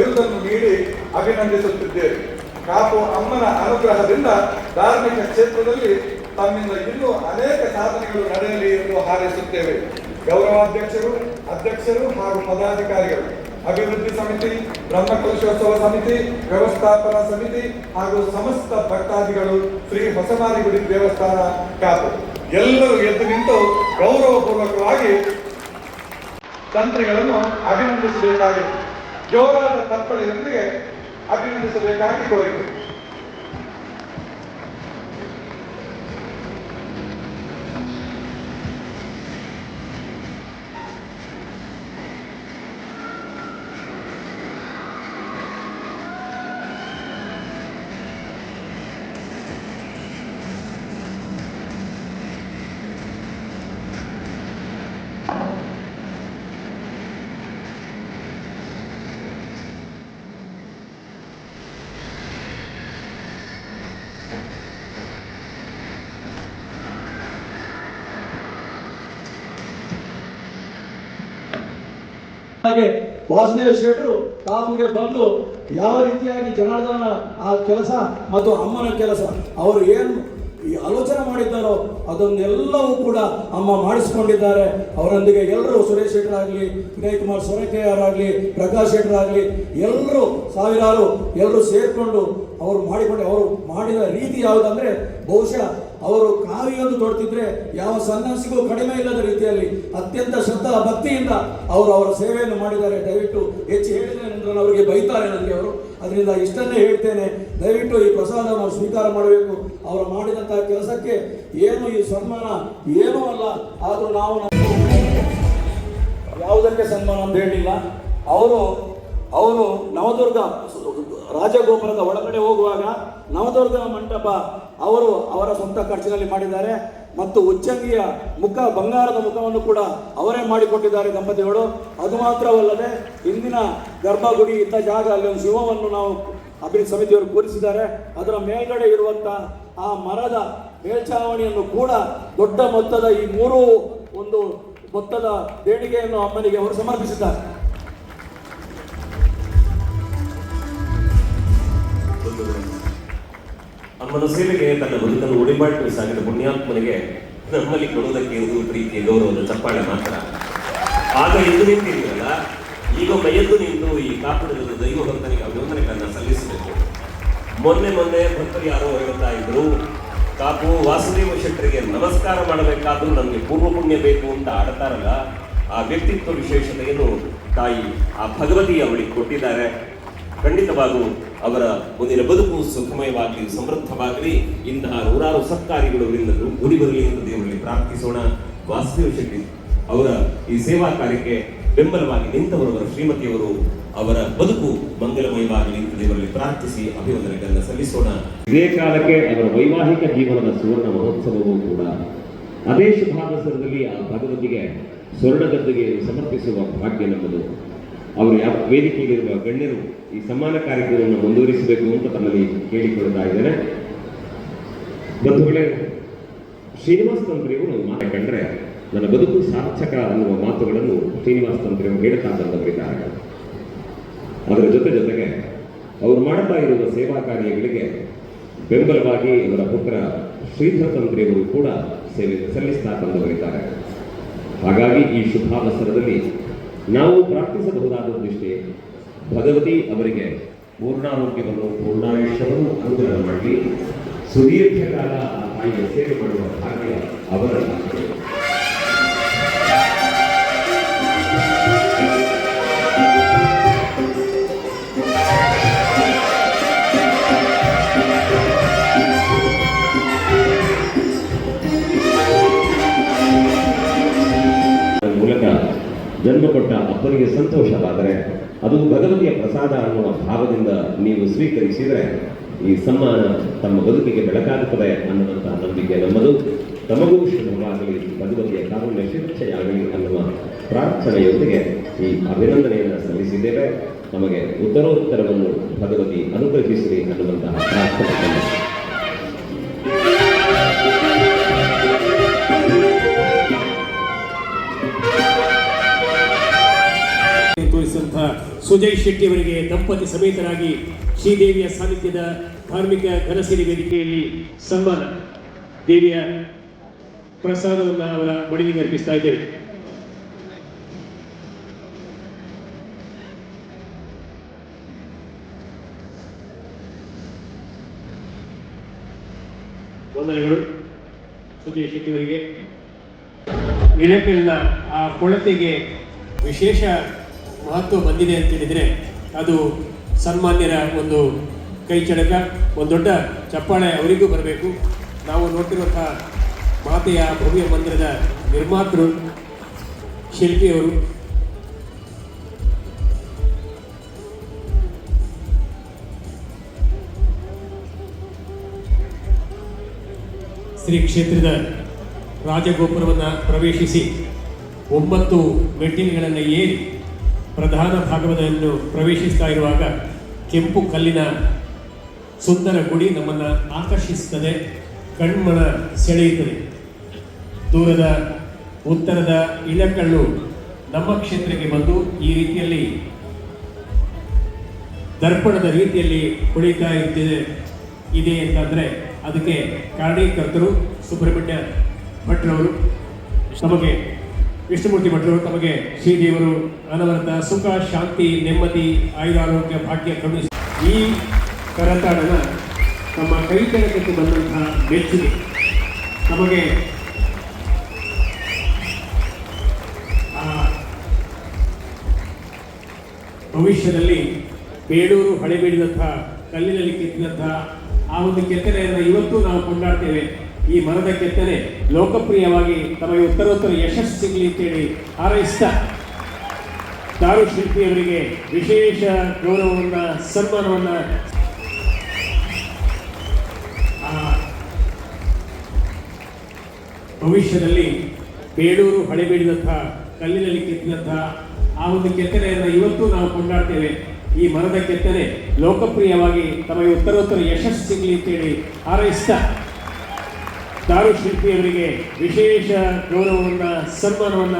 ಬಿರುದನ್ನು ನೀಡಿ ಅಭಿನಂದಿಸುತ್ತಿದ್ದೇವೆ. ಕಾಪು ಅಮ್ಮನ ಅನುಗ್ರಹದಿಂದ ಧಾರ್ಮಿಕ ಕ್ಷೇತ್ರದಲ್ಲಿ ತಮ್ಮಿಂದ ಇನ್ನೂ ಅನೇಕ ಸಾಧನೆಗಳು ನಡೆಯಲಿ ಎಂದು ಹಾರೈಸುತ್ತೇವೆ. ಗೌರವಾಧ್ಯಕ್ಷರು, ಅಧ್ಯಕ್ಷರು ಹಾಗೂ ಪದಾಧಿಕಾರಿಗಳು, ಅಭಿವೃದ್ಧಿ ಸಮಿತಿ, ಬ್ರಹ್ಮಕಲಶೋತ್ಸವ ಸಮಿತಿ, ವ್ಯವಸ್ಥಾಪನಾ ಸಮಿತಿ ಹಾಗೂ ಸಮಸ್ತ ಭಕ್ತಾದಿಗಳು ಶ್ರೀ ಹೊಸಮಾರಿಗುಡಿ ದೇವಸ್ಥಾನ ಕಾಪು. ಎಲ್ಲರೂ ಎದ್ದು ನಿಂತು ಗೌರವಪೂರ್ವಕವಾಗಿ ತಂತ್ರಿಗಳನ್ನು ಅಭಿನಂದಿಸಬೇಕಾಗಿದೆ. ஜோரான தப்பல் இருந்து அப்படின்னு சொல்லி காட்டிக் கொள்கிறது ಹಾಗೆ ವಾಸುದೇವ ಶೆಟ್ಟರು ಕಾಪುಗೆ ಬಂದು ಯಾವ ರೀತಿಯಾಗಿ ಜನಾರ್ದನ ಆ ಕೆಲಸ ಮತ್ತು ಅಮ್ಮನ ಕೆಲಸ, ಅವರು ಏನು ಈ ಆಲೋಚನೆ ಮಾಡಿದ್ದಾರೋ ಅದನ್ನೆಲ್ಲವೂ ಕೂಡ ಅಮ್ಮ ಮಾಡಿಸಿಕೊಂಡಿದ್ದಾರೆ. ಅವರೊಂದಿಗೆ ಎಲ್ಲರೂ ಸುರೇಶ್ ಶೆಟ್ಟರಾಗಲಿ ವಿನಯ್ ಕುಮಾರ್ ಸೊರಕೆಯವರಾಗಲಿ ಪ್ರಕಾಶ್ ಶೆಟ್ಟರಾಗಲಿ ಎಲ್ಲರೂ ಸಾವಿರಾರು ಎಲ್ಲರೂ ಸೇರಿಕೊಂಡು ಅವರು ಮಾಡಿಕೊಂಡು, ಅವರು ಮಾಡಿದ ರೀತಿ ಯಾವುದಂದರೆ ಬಹುಶಃ ಅವರು ಕಾವಿಯೊಂದು ತೊಡ್ತಿದ್ರೆ ಯಾವ ಸನ್ಯಾಸಿಗೂ ಕಡಿಮೆ ಇಲ್ಲದ ರೀತಿಯಲ್ಲಿ ಅತ್ಯಂತ ಶ್ರದ್ಧಾ ಭಕ್ತಿಯಿಂದ ಅವರು ಅವರ ಸೇವೆಯನ್ನು ಮಾಡಿದ್ದಾರೆ. ದಯವಿಟ್ಟು ಹೆಚ್ಚು ಹೇಳಿದ್ರೆ ಅವರಿಗೆ ಬೈತಾರೆ ನನಗೆ ಅವರು. ಅದರಿಂದ ಇಷ್ಟನ್ನೇ ಹೇಳ್ತೇನೆ. ದಯವಿಟ್ಟು ಈ ಪ್ರಸಾದವನ್ನು ಸ್ವೀಕಾರ ಮಾಡಬೇಕು. ಅವರು ಮಾಡಿದಂತಹ ಕೆಲಸಕ್ಕೆ ಏನು ಈ ಸನ್ಮಾನ? ಏನೂ ಅಲ್ಲ. ಆದರೂ ನಾವು ಯಾವುದಕ್ಕೆ ಸನ್ಮಾನ ಅಂತ ಹೇಳಿಲ್ಲ. ಅವರು ಅವರು ನವದುರ್ಗ, ರಾಜಗೋಪುರದ ಒಳಗಡೆ ಹೋಗುವಾಗ ನವದುರ್ಗ ಮಂಟಪ ಅವರು ಅವರ ಸ್ವಂತ ಖರ್ಚಿನಲ್ಲಿ ಮಾಡಿದ್ದಾರೆ ಮತ್ತು ಉಚ್ಚಂಗಿಯ ಮುಖ, ಬಂಗಾರದ ಮುಖವನ್ನು ಕೂಡ ಅವರೇ ಮಾಡಿಕೊಟ್ಟಿದ್ದಾರೆ ದಂಪತಿಗಳು. ಅದು ಮಾತ್ರವಲ್ಲದೆ ಇಂದಿನ ಗರ್ಭಗುಡಿ ಇದ್ದ ಜಾಗ, ಅಲ್ಲಿ ಒಂದು ಶಿವವನ್ನು ನಾವು ಅಭಿವೃದ್ಧಿ ಸಮಿತಿಯವರು ಕೂರಿಸಿದ್ದಾರೆ. ಅದರ ಮೇಲ್ಗಡೆ ಇರುವಂತ ಆ ಮರದ ಮೇಲ್ಛಾವಣಿಯನ್ನು ಕೂಡ ದೊಡ್ಡ ಮೊತ್ತದ ಈ ಮೂರು ಒಂದು ಮೊತ್ತದ ದೇಣಿಗೆಯನ್ನು ಅಮ್ಮನಿಗೆ ಅವರು ಸಮರ್ಪಿಸಿದ್ದಾರೆ. ಅಮ್ಮನ ಸೇವೆಗೆ ತನ್ನ ಬದುಕನ್ನು ಉಳಿಬಾಟು ಸಾಗಿದ ಪುಣ್ಯಾತ್ಮನಿಗೆ ನಮ್ಮಲ್ಲಿ ಕೊಡುವುದಕ್ಕೆ ಒಂದು ಪ್ರೀತಿಯ ಗೌರವದ ಚಪ್ಪಾಳೆ ಮಾತ್ರ. ಆಗ ಎದ್ದು ನಿಂತಿದ್ದೀರಲ್ಲ ಈಗ ಮೈಯದ್ದು ನಿಂತು ಈ ಕಾಪಿಡದ ದೈವ ಭಕ್ತನಿಗೆ ಅಭಿನಂದನೆಗಳನ್ನು ಸಲ್ಲಿಸಬೇಕು. ಮೊನ್ನೆ ಮೊನ್ನೆ ಭಕ್ತರು ಯಾರೋ ಹೇಳ್ತಾ ಇದ್ರು, ಕಾಪು, ವಾಸುದೇವ ಶೆಟ್ಟರಿಗೆ ನಮಸ್ಕಾರ ಮಾಡಬೇಕಾದ್ರೂ ನಮಗೆ ಪೂರ್ವ ಪುಣ್ಯ ಬೇಕು ಅಂತ ಆಡ್ತಾರಲ್ಲ ಆ ವ್ಯಕ್ತಿತ್ವ ವಿಶೇಷತೆಯನ್ನು ತಾಯಿ ಆ ಭಗವತಿ ಅವಳಿಗೆ ಕೊಟ್ಟಿದ್ದಾರೆ. ಖಂಡಿತವಾಗೂ ಅವರ ಮುಂದಿನ ಬದುಕು ಸುಖಮಯವಾಗಲಿ ಸಮೃದ್ಧವಾಗಲಿ. ಇಂತಹ ನೂರಾರು ಸತ್ಕಾರ್ಯಗಳು ಅವರಿಂದ ಗುರಿ ಬರಲಿ ಎಂದು ದೇವರಲ್ಲಿ ಪ್ರಾರ್ಥಿಸೋಣ. ವಾಸುದೇವ ಶೆಟ್ಟಿ ಅವರ ಈ ಸೇವಾ ಕಾರ್ಯಕ್ಕೆ ಬೆಂಬಲವಾಗಿ ನಿಂತವರವರ ಶ್ರೀಮತಿಯವರು ಅವರ ಬದುಕು ಮಂಗಲಮಯವಾಗಲಿ ಎಂದು ದೇವರಲ್ಲಿ ಪ್ರಾರ್ಥಿಸಿ ಅಭಿವಂದನೆಗಳನ್ನು ಸಲ್ಲಿಸೋಣ. ಇದೇ ಕಾಲಕ್ಕೆ ಅವರ ವೈವಾಹಿಕ ಜೀವನದ ಸುವರ್ಣ ಮಹೋತ್ಸವವೂ ಕೂಡ ಅದೇ ಶುಭಾವಸರದಲ್ಲಿ ಆ ಭಗವತಿಗೆ ಸ್ವರ್ಣಗದ್ದಿಗೆ ಸಮರ್ಪಿಸುವ ಭಾಗ್ಯ ನಮ್ಮದು. ಅವರು ಯಾವ ವೇದಿಕೆಯಲ್ಲಿರುವ ಗಣ್ಯರು ಈ ಸಮಾನ ಕಾರ್ಯಕ್ರಮವನ್ನು ಮುಂದುವರಿಸಬೇಕು ಅಂತ ತಮ್ಮಲ್ಲಿ ಕೇಳಿಕೊಳ್ತಾ ಇದ್ದೇನೆ ಬಂಧುಗಳೇ ಶ್ರೀನಿವಾಸ ತಂತ್ರಿಯವರು ಮಾತಕಂಡ್ರೆ ನನ್ನ ಬದುಕು ಸಾರ್ಥಕ ಅನ್ನುವ ಮಾತುಗಳನ್ನು ಶ್ರೀನಿವಾಸ ತಂತ್ರಿಯವರು ಹೇಳ್ತಾ ಬಂದವರಿದ್ದಾರೆ. ಅದರ ಜೊತೆ ಜೊತೆಗೆ ಅವರು ಮಾಡುತ್ತಾ ಇರುವ ಸೇವಾ ಕಾರ್ಯಗಳಿಗೆ ಬೆಂಬಲವಾಗಿ ಇವರ ಪುತ್ರ ಶ್ರೀಧರ ತಂತ್ರಿಯವರು ಕೂಡ ಸೇವೆ ಸಲ್ಲಿಸ್ತಾ ಬಂದವರಿದ್ದಾರೆ. ಹಾಗಾಗಿ ಈ ಶುಭಾವಸರದಲ್ಲಿ ನಾವು ಪ್ರಾರ್ಥಿಸಬಹುದಾದದ್ದಿಷ್ಟೇ ಭಗವತಿ ಅವರಿಗೆ ಪೂರ್ಣಾರೋಗ್ಯವನ್ನು, ಪೂರ್ಣಾಯುಷ್ಯವನ್ನು ಅನುಗ್ರಹ ಮಾಡಿ ಸುದೀರ್ಘಕಾಲ ಆ ತಾಯಿಯ ಸೇವೆ ಮಾಡುವ ಭಾಗ್ಯ ಅವರ ಜನ್ಮ ಕೊಟ್ಟ ಅಪ್ಪನಿಗೆ ಸಂತೋಷವಾದರೆ ಅದು ಭಗವತಿಯ ಪ್ರಸಾದ ಅನ್ನುವ ಭಾವದಿಂದ ನೀವು ಸ್ವೀಕರಿಸಿದರೆ ಈ ಸಮ್ಮಾನ ತಮ್ಮ ಬದುಕಿಗೆ ಬೆಳಕಾಗುತ್ತದೆ ಅನ್ನುವಂತಹ ನಂಬಿಕೆ ನಮ್ಮದು. ತಮಗೂ ಶುಭವಾಗಲಿ. ಭಗವತಿಯ ಕಾರುಣ್ಯ ಶಿಕ್ಷೆಯಾಗಲಿ ಅನ್ನುವ ಪ್ರಾರ್ಥನೆಯೊಂದಿಗೆ ಈ ಅಭಿನಂದನೆಯನ್ನು ಸಲ್ಲಿಸಿದ್ದೇವೆ. ನಮಗೆ ಉತ್ತರೋತ್ತರವನ್ನು ಭಗವತಿ ಅನುಗ್ರಹಿಸಲಿ ಅನ್ನುವಂತಹ ಪ್ರಾರ್ಥನೆ ಸುಜಯ್ ಶೆಟ್ಟಿ ಅವರಿಗೆ ದಂಪತಿ ಸಮೇತರಾಗಿ ಶ್ರೀದೇವಿಯ ಸಾನ್ನಿಧ್ಯದ ಧಾರ್ಮಿಕ ಘನಸಿರಿ ವೇದಿಕೆಯಲ್ಲಿ ಸನ್ಮಾನ ದೇವಿಯ ಪ್ರಸಾದವನ್ನು ಅವರ ಮಡಿಲಿಗೆ ಅರ್ಪಿಸ್ತಾ ಇದ್ದೇವೆ. ವಂದನೆಗಳು ಸುಜಯ್ ಶೆಟ್ಟಿ ಅವರಿಗೆ. ಆ ಕೊಳತೆಗೆ ವಿಶೇಷ ಮಹತ್ವ ಬಂದಿದೆ ಅಂತ ಹೇಳಿದರೆ ಅದು ಸನ್ಮಾನ್ಯರ ಒಂದು ಕೈ ಚಳಕ ಒಂದು ದೊಡ್ಡ ಚಪ್ಪಾಳೆ ಅವರಿಗೂ ಬರಬೇಕು. ನಾವು ನೋಡ್ತಿರುವಂತಹ ಮಾತೆಯ ಭವ್ಯ ಮಂದಿರದ ನಿರ್ಮಾತೃ ಶಿಲ್ಪಿಯವರು. ಶ್ರೀ ಕ್ಷೇತ್ರದ ರಾಜಗೋಪುರವನ್ನು ಪ್ರವೇಶಿಸಿ ಒಂಬತ್ತು ಮೆಟ್ಟಿಲುಗಳನ್ನು ಏರಿ ಪ್ರಧಾನ ಭಾಗವತವನ್ನು ಪ್ರವೇಶಿಸ್ತಾ ಇರುವಾಗ ಕೆಂಪು ಕಲ್ಲಿನ ಸುಂದರ ಗುಡಿ ನಮ್ಮನ್ನು ಆಕರ್ಷಿಸುತ್ತದೆ, ಕಣ್ಮನ ಸೆಳೆಯುತ್ತದೆ. ದೂರದ, ಉತ್ತರದ ಇಳಕಲ್ಲು ನಮ್ಮ ಕ್ಷೇತ್ರಕ್ಕೆ ಬಂದು ಈ ರೀತಿಯಲ್ಲಿ ದರ್ಪಣದ ರೀತಿಯಲ್ಲಿ ಕುಳಿತಾ ಇರ್ತಿದೆ ಇದೆ ಅಂತಂದರೆ ಅದಕ್ಕೆ ಕಾರಣೀಕರ್ತರು, ಸುಬ್ರಹ್ಮಣ್ಯ ಭಟ್ರವರು ತಮಗೆ ವಿಷ್ಣುಮೂರ್ತಿ ಭಟ್ರು ತಮಗೆ ಶ್ರೀದೇವರು ಅನವರತ ಸುಖ, ಶಾಂತಿ, ನೆಮ್ಮದಿ, ಆಯುರಾರೋಗ್ಯ, ಭಾಗ್ಯ ಕರುಣಿಸಿ. ಈ ಕರತಾಡನ ತಮ್ಮ ಕೈಕೆಳಕಕ್ಕೆ ಬಂದಂತಹ ಮೆಚ್ಚುಗೆ ನಮಗೆ ಭವಿಷ್ಯದಲ್ಲಿ ಬೇಡೂರು ಹಳೆಬೇಡಿದಂತಹ ಕಲ್ಲಿನಲ್ಲಿ ಕೆತ್ತಿದಂತಹ ಆ ಒಂದು ಕೆತ್ತನೆಯನ್ನು ಇವತ್ತು ನಾವು ಕೊಂಡಾಡ್ತೇವೆ. ಈ ಮರದ ಕೆತ್ತನೆ ಲೋಕಪ್ರಿಯವಾಗಿ ತಮಗೆ ಉತ್ತರೋತ್ತರ ಯಶಸ್ಸು ಸಿಗಲಿ ಅಂತೇಳಿ ಹಾರೈಸ್ತಾ ದಾರು ಶಿಲ್ಪಿಯವರಿಗೆ ವಿಶೇಷ ಗೌರವವನ್ನ, ಸನ್ಮಾನವನ್ನ ಭವಿಷ್ಯದಲ್ಲಿ ಬೇಡೂರು ಹಳೆಬೇಡಿದಂತಹ ಕಲ್ಲಿನಲ್ಲಿ ಕೆತ್ತಿದಂತಹ ಆ ಒಂದು ಕೆತ್ತನೆಯನ್ನು ಇವತ್ತು ನಾವು ಕೊಂಡಾಡ್ತೇವೆ. ಈ ಮರದ ಕೆತ್ತನೆ ಲೋಕಪ್ರಿಯವಾಗಿ ತಮಗೆ ಉತ್ತರೋತ್ತರ ಯಶಸ್ಸು ಸಿಗಲಿ ಅಂತೇಳಿ ಹಾರೈಸ್ತಾ ದಾರು ಶಿಲ್ಪಿಯವರಿಗೆ ವಿಶೇಷ ಗೌರವವನ್ನು ಸನ್ಮಾನವನ್ನ